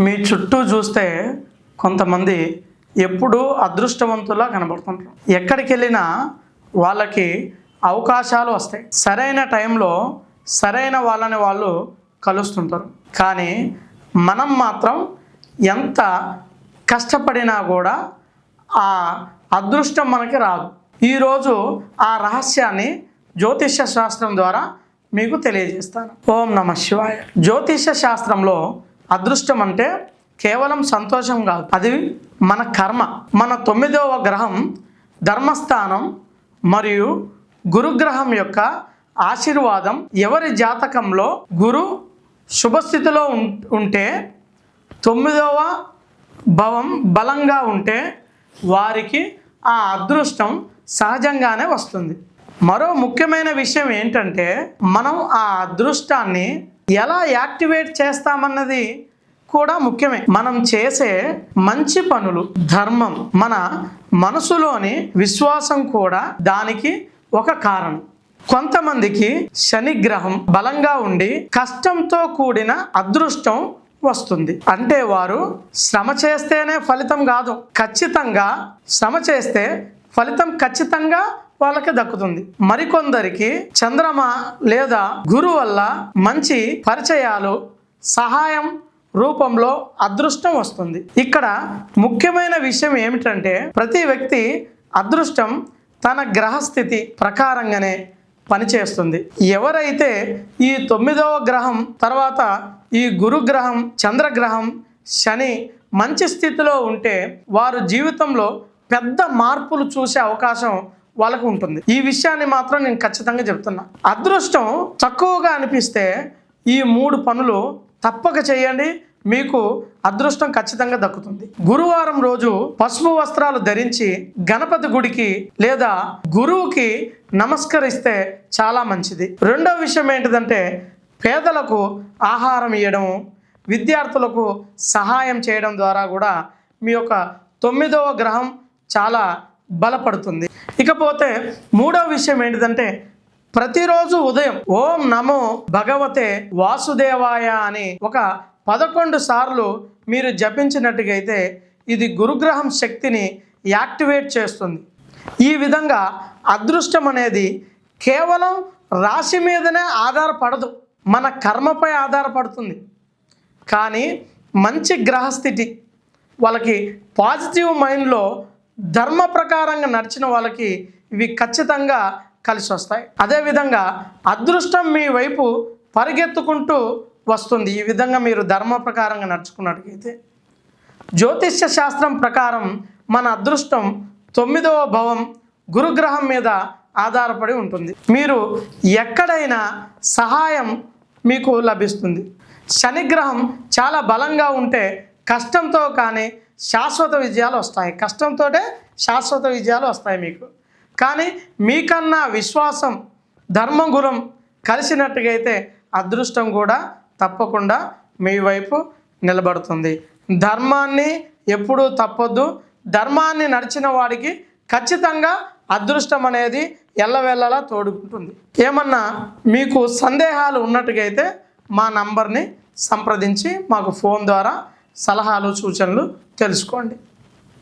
మీ చుట్టూ చూస్తే కొంతమంది ఎప్పుడూ అదృష్టవంతులా కనబడుతుంటారు. ఎక్కడికి వెళ్ళినా వాళ్ళకి అవకాశాలు వస్తాయి. సరైన టైంలో సరైన వాళ్ళని వాళ్ళు కలుస్తుంటారు. కానీ మనం మాత్రం ఎంత కష్టపడినా కూడా ఆ అదృష్టం మనకి రాదు. ఈరోజు ఆ రహస్యాన్ని జ్యోతిష్య శాస్త్రం ద్వారా మీకు తెలియజేస్తాను. ఓం నమ శివాయ. జ్యోతిష్య శాస్త్రంలో అదృష్టం అంటే కేవలం సంతోషం కాదు. అది మన కర్మ. మన తొమ్మిదవ గ్రహం ధర్మస్థానం మరియు గురుగ్రహం యొక్క ఆశీర్వాదం. ఎవరి జాతకంలో గురు శుభస్థితిలో ఉం- ఉంటే తొమ్మిదవ భవం బలంగా ఉంటే వారికి ఆ అదృష్టం సహజంగానే వస్తుంది. మరో ముఖ్యమైన విషయం ఏంటంటే మనం ఆ అదృష్టాన్ని ఎలా యాక్టివేట్ చేస్తామన్నది కూడా ముఖ్యమే. మనం చేసే మంచి పనులు ధర్మం మన మనసులోని విశ్వాసం కూడా దానికి ఒక కారణం. కొంతమందికి శనిగ్రహం బలంగా ఉండి కష్టంతో కూడిన అదృష్టం వస్తుంది. అంటే వారు శ్రమ చేస్తేనే ఫలితం కాదు. ఖచ్చితంగా శ్రమ చేస్తే ఫలితం ఖచ్చితంగా వాళ్ళకి దక్కుతుంది. మరికొందరికి చంద్రమ లేదా గురు వల్ల మంచి పరిచయాలు సహాయం రూపంలో అదృష్టం వస్తుంది. ఇక్కడ ముఖ్యమైన విషయం ఏమిటంటే ప్రతి వ్యక్తి అదృష్టం తన గ్రహస్థితి ప్రకారంగానే పనిచేస్తుంది. ఎవరైతే ఈ తొమ్మిదవ గ్రహం తర్వాత ఈ గురుగ్రహం చంద్రగ్రహం శని మంచి స్థితిలో ఉంటే వారు జీవితంలో పెద్ద మార్పులు చూసే అవకాశం వాళ్ళకు ఉంటుంది. ఈ విషయాన్ని మాత్రం నేను ఖచ్చితంగా చెప్తున్నా. అదృష్టం తక్కువగా అనిపిస్తే ఈ మూడు పనులు తప్పక చేయండి. మీకు అదృష్టం ఖచ్చితంగా దక్కుతుంది. గురువారం రోజు పసుపు వస్త్రాలు ధరించి గణపతి గుడికి లేదా గురువుకి నమస్కరిస్తే చాలా మంచిది. రెండో విషయం ఏంటిదంటే పేదలకు ఆహారం ఇవ్వడం విద్యార్థులకు సహాయం చేయడం ద్వారా కూడా మీ యొక్క తొమ్మిదవ గ్రహం చాలా బలపడుతుంది. ఇకపోతే మూడవ విషయం ఏంటిదంటే ప్రతిరోజు ఉదయం ఓం నమో భగవతే వాసుదేవాయ అని ఒక పదకొండు సార్లు మీరు జపించినట్టుగైతే ఇది గురుగ్రహం శక్తిని యాక్టివేట్ చేస్తుంది. ఈ విధంగా అదృష్టం అనేది కేవలం రాశి మీదనే ఆధారపడదు. మన కర్మపై ఆధారపడుతుంది. కానీ మంచి గ్రహస్థితి వాళ్ళకి పాజిటివ్ మైండ్లో ధర్మ ప్రకారంగా నడిచిన వాళ్ళకి ఇవి ఖచ్చితంగా కలిసి వస్తాయి. అదేవిధంగా అదృష్టం మీ వైపు పరిగెత్తుకుంటూ వస్తుంది. ఈ విధంగా మీరు ధర్మ ప్రకారంగా నడుచుకున్నట్టుగైతే జ్యోతిష్య శాస్త్రం ప్రకారం మన అదృష్టం తొమ్మిదవ భవం గురుగ్రహం మీద ఆధారపడి ఉంటుంది. మీరు ఎక్కడైనా సహాయం మీకు లభిస్తుంది. శనిగ్రహం చాలా బలంగా ఉంటే కష్టంతో కానీ శాశ్వత విజయాలు వస్తాయి. కష్టంతోటే శాశ్వత విజయాలు వస్తాయి మీకు. కానీ మీకన్నా విశ్వాసం ధర్మగురం కలిసినట్టుగా అయితే అదృష్టం కూడా తప్పకుండా మీ వైపు నిలబడుతుంది. ధర్మాన్ని ఎప్పుడూ తప్పొద్దు. ధర్మాన్ని నడిచిన వాడికి ఖచ్చితంగా అదృష్టం అనేది ఎల్లవెల్లలా తోడుకుంటుంది ఏమన్నా మీకు సందేహాలు ఉన్నట్టుగా అయితే మా నంబర్ని సంప్రదించి మాకు ఫోన్ ద్వారా సలహాలు సూచనలు తెలుసుకోండి.